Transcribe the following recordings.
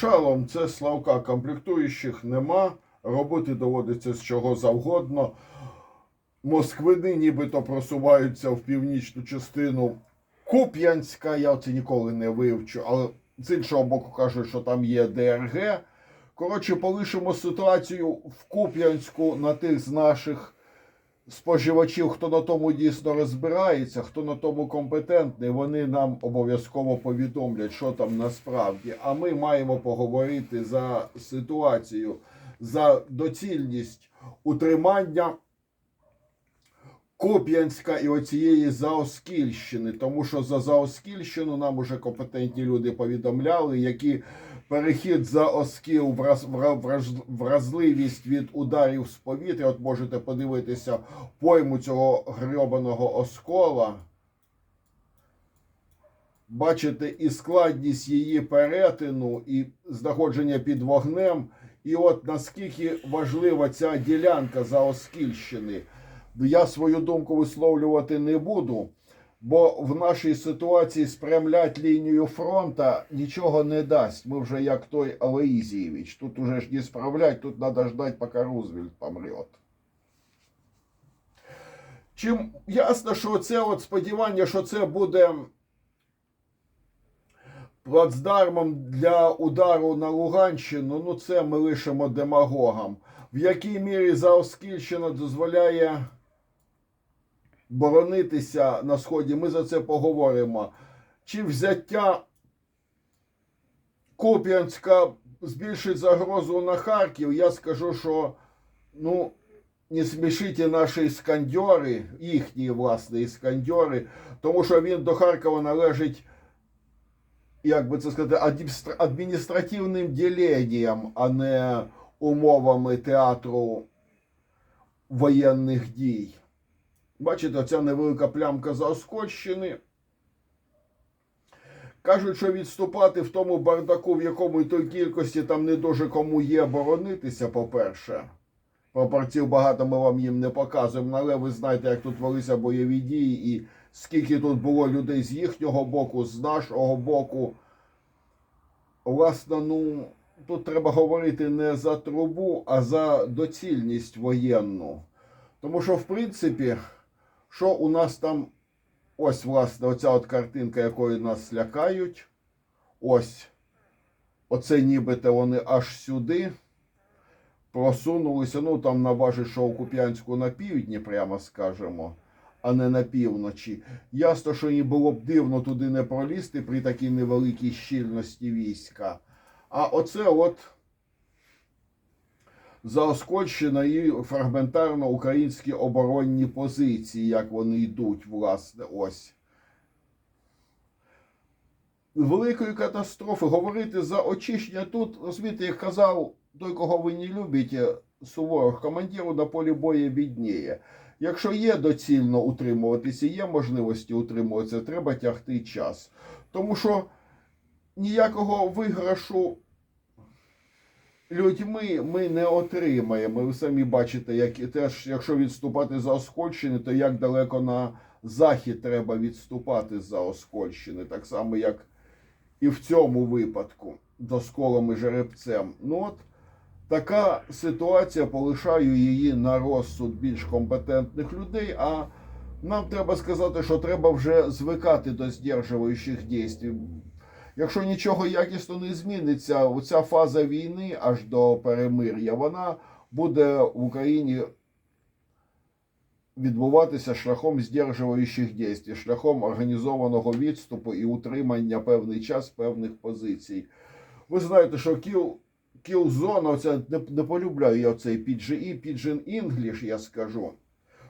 Шалом це Славка комплектуючих нема. Робити доводиться з чого завгодно. Москвини нібито просуваються в північну частину Куп'янська. Я це ніколи не вивчу, але з іншого боку кажуть, що там є ДРГ. Коротше, полишимо ситуацію в Куп'янську на тих з наших споживачів, хто на тому дійсно розбирається, хто на тому компетентний, вони нам обов'язково повідомлять, що там насправді. А ми маємо поговорити за ситуацію, за доцільність утримання Куп'янська і оцієї Заоскільщини, тому що за Заоскільщину нам уже компетентні люди повідомляли, які перехід за Оскіл враз, вра- вразливість від ударів з повітря. От можете подивитися пойму цього грьобаного оскола. Бачите і складність її перетину, і знаходження під вогнем. І от наскільки важлива ця ділянка за Оскільщини. Я свою думку висловлювати не буду, бо в нашій ситуації спрямлять лінію фронта нічого не дасть. Ми вже як той Алеїзійович. Тут уже ж не справлять, тут треба ждати, поки Рузвельт помрет. Чим ясно, що це от сподівання, що це буде плацдармом для удару на Луганщину, ну це ми лишимо демагогам. В якій мірі Заоскільщина дозволяє боронитися на сході, ми за це поговоримо. Чи взяття Куп'янська збільшить загрозу на Харків? Я скажу, що ну, не смішіть наші іскандьори, їхні власне іскандьори, тому що він до Харкова належить, як би це сказати, адміністративним діленням, а не умовами театру воєнних дій. Бачите, ця невелика плямка Заоскольщини. Кажуть, що відступати в тому бардаку, в якому і той кількості там не дуже кому є боронитися, по-перше. Пропорцій багато ми вам їм не показуємо, але ви знаєте, як тут велися бойові дії, і скільки тут було людей з їхнього боку, з нашого боку. Власне, ну, тут треба говорити не за трубу, а за доцільність воєнну. Тому що, в принципі, що у нас там, ось, власне, оця от картинка, якою нас лякають. Ось. Оце нібито вони аж сюди просунулися. Ну, там наважить, що Куп'янську на півдні, прямо скажемо, а не на півночі. Ясно, що їм було б дивно туди не пролізти при такій невеликій щільності війська. А оце от Заоскольщина і фрагментарно українські оборонні позиції, як вони йдуть, власне, ось. Великої катастрофи говорити за очищення тут, розумієте, як казав той, кого ви не любите, Суворов, командиру на полі бою відніє. Якщо є доцільно утримуватися, є можливості утримуватися, треба тягти час. Тому що ніякого виграшу людьми ми не отримаємо. Ви самі бачите, як і теж, якщо відступати за Оскольщини, то як далеко на захід треба відступати за Оскольщини, так само, як і в цьому випадку досколом і жеребцем. Ну от така ситуація полишаю її на розсуд більш компетентних людей. А нам треба сказати, що треба вже звикати до здержуючих дій. Якщо нічого якісно не зміниться, оця фаза війни аж до перемир'я, вона буде в Україні відбуватися шляхом здержуючих дій, шляхом організованого відступу і утримання певний час певних позицій. Ви знаєте, що кіл, кіл-зона, оця, не, не полюбляю я цей PGE, Pigeon English, я скажу.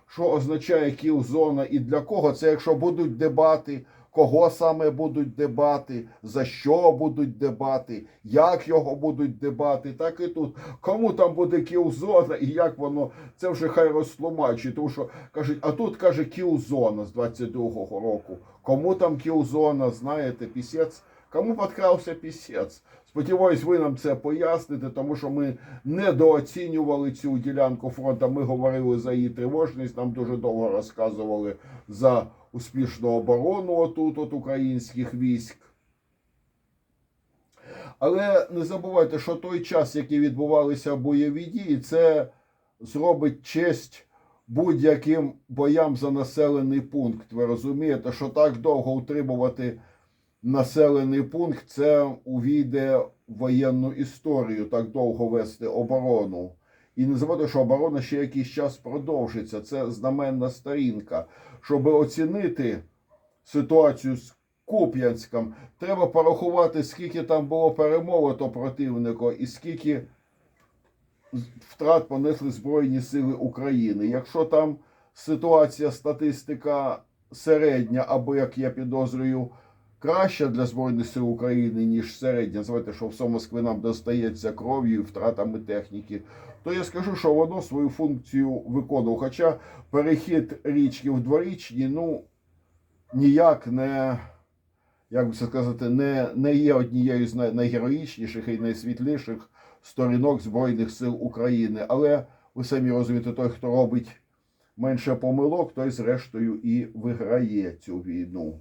Що означає кіл-зона і для кого? Це якщо будуть дебати, кого саме будуть дебати, за що будуть дебати, як його будуть дебати, так і тут. Кому там буде кіл-зона і як воно, це вже хай розтлумачить. Тому що кажуть, а тут каже кіл-зона з 22-го року. Кому там кіл-зона, знаєте, пісець. Кому подкрався пісець? Сподіваюсь, ви нам це поясните, тому що ми недооцінювали цю ділянку фронту. Ми говорили за її тривожність. Нам дуже довго розказували за успішну оборону отут от українських військ. Але не забувайте, що той час, який відбувалися бойові дії, це зробить честь будь-яким боям за населений пункт. Ви розумієте, що так довго утримувати населений пункт, це увійде в воєнну історію, так довго вести оборону. І не забудьте, що оборона ще якийсь час продовжиться. Це знаменна сторінка. Щоб оцінити ситуацію з Куп'янськом, треба порахувати, скільки там було перемолото противника і скільки втрат понесли Збройні Сили України. Якщо там ситуація, статистика середня, або як я підозрюю, краща для Збройних сил України, ніж середня, звайте, що все Москви нам достається кров'ю і втратами техніки, то я скажу, що воно свою функцію виконувало. Хоча перехід річки в дворічні, ну, ніяк не. Як би це сказати, не, не є однією з найгероїчніших і найсвітліших сторінок Збройних сил України. Але ви самі розумієте, той, хто робить менше помилок, той зрештою і виграє цю війну.